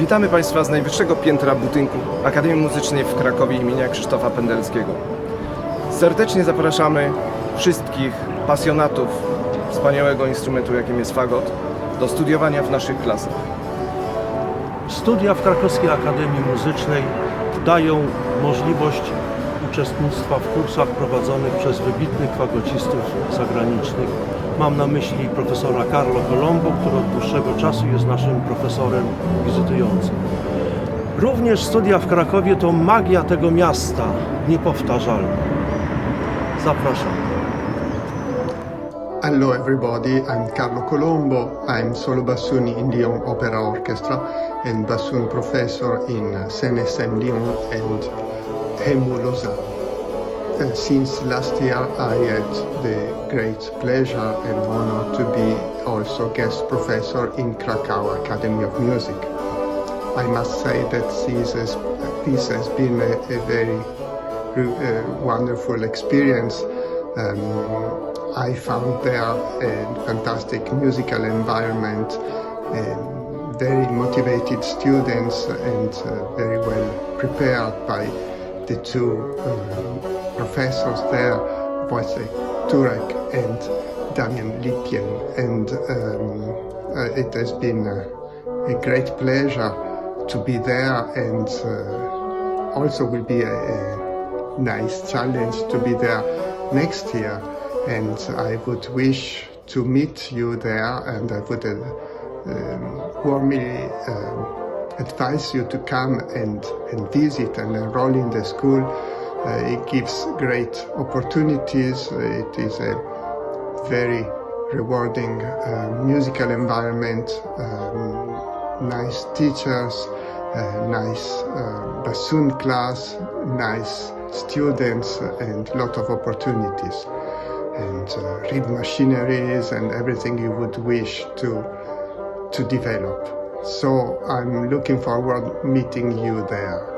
Witamy Państwa z najwyższego piętra budynku Akademii Muzycznej w Krakowie imienia Krzysztofa Pendelskiego. Serdecznie zapraszamy wszystkich pasjonatów wspaniałego instrumentu, jakim jest fagot, do studiowania w naszych klasach. Studia w Krakowskiej Akademii Muzycznej dają możliwość uczestnictwa w kursach prowadzonych przez wybitnych fagocistów zagranicznych. Mam na myśli profesora Carlo Colombo, który od dłuższego czasu jest naszym profesorem wizytującym. Również studia w Krakowie to magia tego miasta, niepowtarzalna. Zapraszam. Hello everybody, I'm Carlo Colombo. I'm solo bassoon in Lyon Opera Orchestra and bassoon professor in CNSM Lyon and HEMU Lausanne. Since last year I had the great pleasure and honor to be also guest professor in Krakow Academy of Music. I must say that this has, this has been a, a very uh, wonderful experience. Um, I found there a fantastic musical environment, and very motivated students, and uh, very well prepared by the two um, professors there, Wojciech Turek and Damian Lipien. And um, uh, it has been a, a great pleasure to be there, and uh, also will be a, a nice challenge to be there next year and I would wish to meet you there, and I would uh, um, warmly um, advise you to come and, and visit and enroll in the school. Uh, it gives great opportunities. It is a very rewarding uh, musical environment, um, nice teachers, uh, nice uh, bassoon class, nice students, and lot of opportunities and uh, read machineries and everything you would wish to to develop. So I'm looking forward meeting you there.